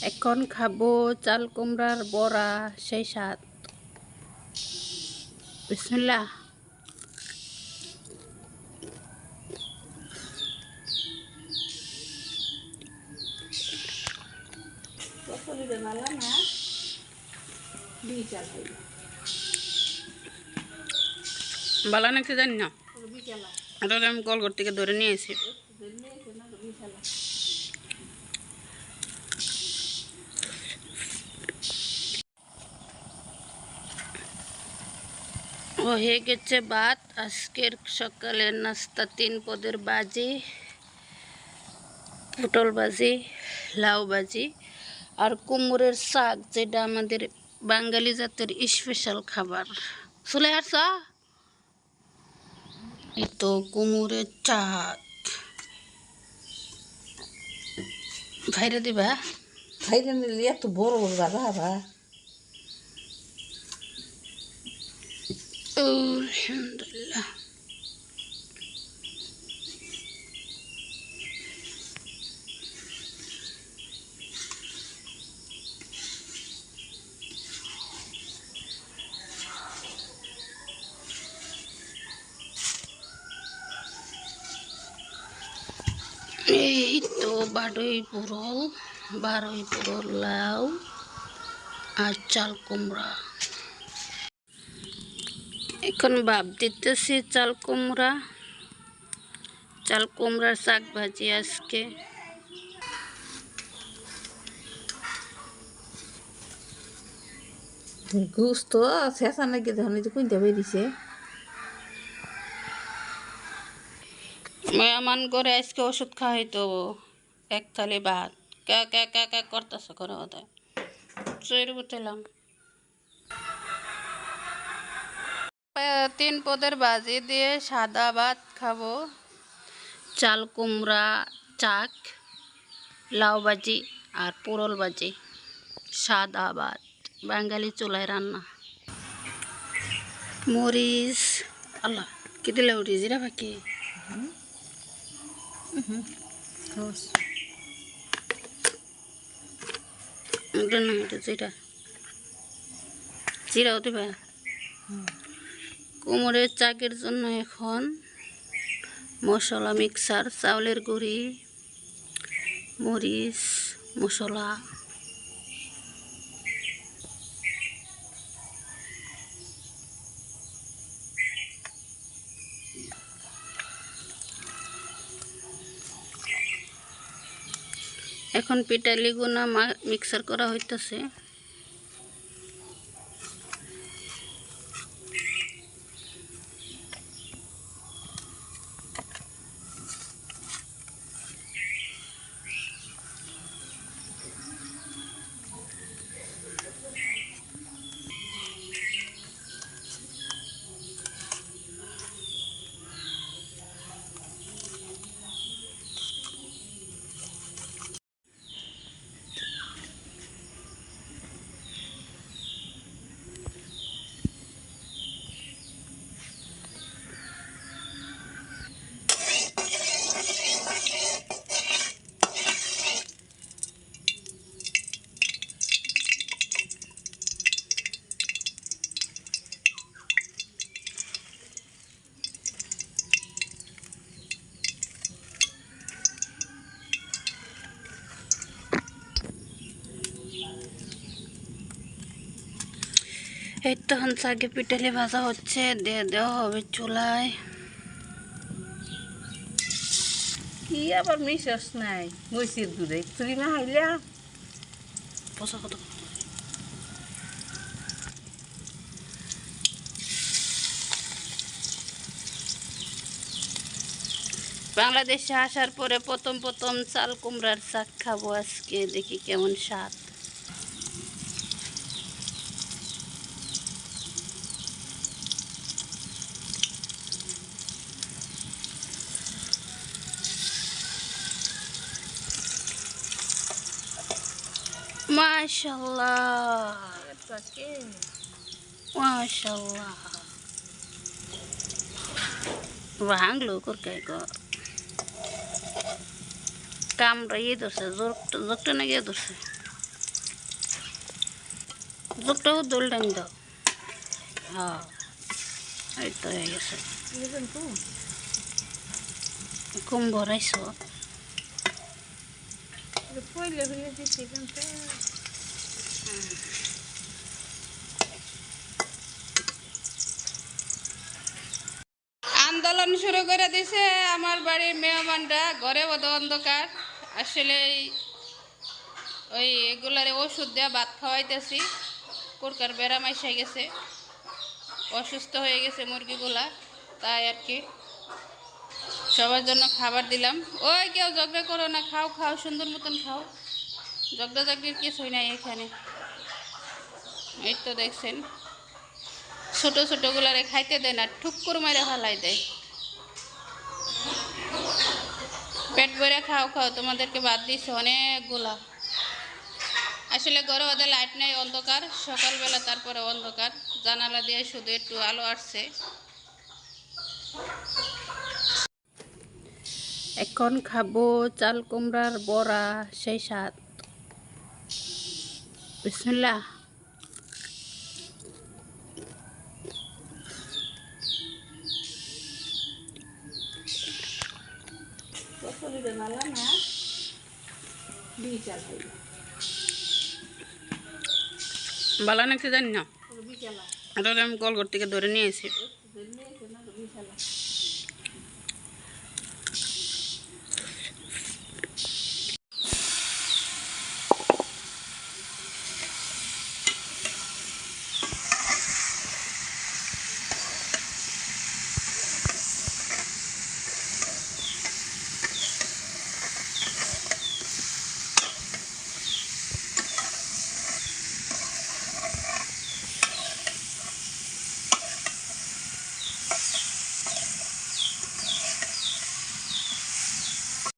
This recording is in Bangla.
এখন খাব চাল কুমড়ার বড়া, সেই স্বাদ। বিসমিল্লাহ। বালা নাকি জানি না? আমি কলগর থেকে ধরে নিয়ে হয়ে গেছে ভাত। আজকের সকালের নাস্তা, তিন পদের বাজি পটল ভাজি, লাউ ভাজি আর কুমড়োর শাক, যেটা আমাদের বাঙালি জাতের স্পেশাল খাবার। চলে এই তো কুমড়োর শাক। ভাইরে দিবা। খাইলে নিলে এত বড় বড় দাদা বা আলহামদুলিল্লাহ এই তো বারোই পুরল বারোই পুরল লাউ আর চাল কুমড়া এখন ভাব দিতেছি চাল কুমড়া চাল কুমড়ার শাক ভাজি আজকে। ঘুষ তো শেষা নাকি ধরুন যে কুইনতে বেরিয়েছে মেহমান করে আজকে ওষুধ খাওয়াই তো এক থালি ভাত। কে কে কে কে করতেছে করে ওদের চৈর বুঝলাম তিন পদের বাজি দিয়ে সাদা ভাত খাব। চাল, কুমড়া, চাক, লাউ ভাজি আর পোরল ভাজি সাদা ভাত, বাঙালি চুলায় রান্না। মরিচ, আল্লাহ কি দিলে উঠি জিরা বাকি। যেটা জিরাও দেবে? কোমরের চাকের জন্য এখন মশলা মিক্সার, চাউলের গুঁড়ি, মরিচ, মশলা। এখন পিটালি গুনা মিক্সার করা হইতেছে। এই তো হাঁসাকে পিটালি ভাজা হচ্ছে দিয়ে দেওয়া হবে চুলায়। কি আবার মিশস নাই? মহিষের দুধে চুরি না হাইলে। পচা কত? বাংলাদেশে আসার পরে প্রথম প্রথম চাল কুমড়ার শাক খাব আজকে দেখি কেমন স্বাদ। মাশাল্লাহ মাশাল্লাহ ভাঙলো করকাই গর কামড়া ইয়ে ধরছে, জোরটা না গিয়ে ধরছে। দুটো দোল টাইম দাও। হ্যাঁ এই তো হয়ে গেছে। কম ভরাইছ? পয়লে হইলে দিচ্ছি কিন্তু আন্দোলন শুরু করে দিছে আমার বাড়ির মেহমানরা, ঘরে বদ অন্ধকার। আসলে ওই এগুলারে ওষুধ দেওয়া ভাত খাওয়াইতেছি। কুরকার বেড়াম এসে গেছে। অসুস্থ হয়ে গেছে মুরগিগুলা, তাই আর কি। সবার জন্য খাবার দিলাম। ওই কেউ ঝগড়া করো না, খাও খাও, সুন্দর মতন খাও। ঝগড়া ঝগড়ির কিছুই নাই এখানে। এই তো দেখছেন, ছোট ছোটগুলারে খাইতে দেয় না, ঠুক করে মেরে ফালাই দেয়। পেট ভরে খাও খাও, তোমাদেরকে বাদ দিছে অনেকগুলা। আসলে ঘরে ওদের লাইট নেই, অন্ধকার। সকালবেলা তারপরে অন্ধকার। জানালা দিয়ে শুধু একটু আলো আসছে। এখন খাব চাল কুমড়ার বড়া সেই স্বাদ। মালা না ভালো নাকি জানি না। এটা আমি কল করতে ধরে নিয়ে এসেছি বিকালা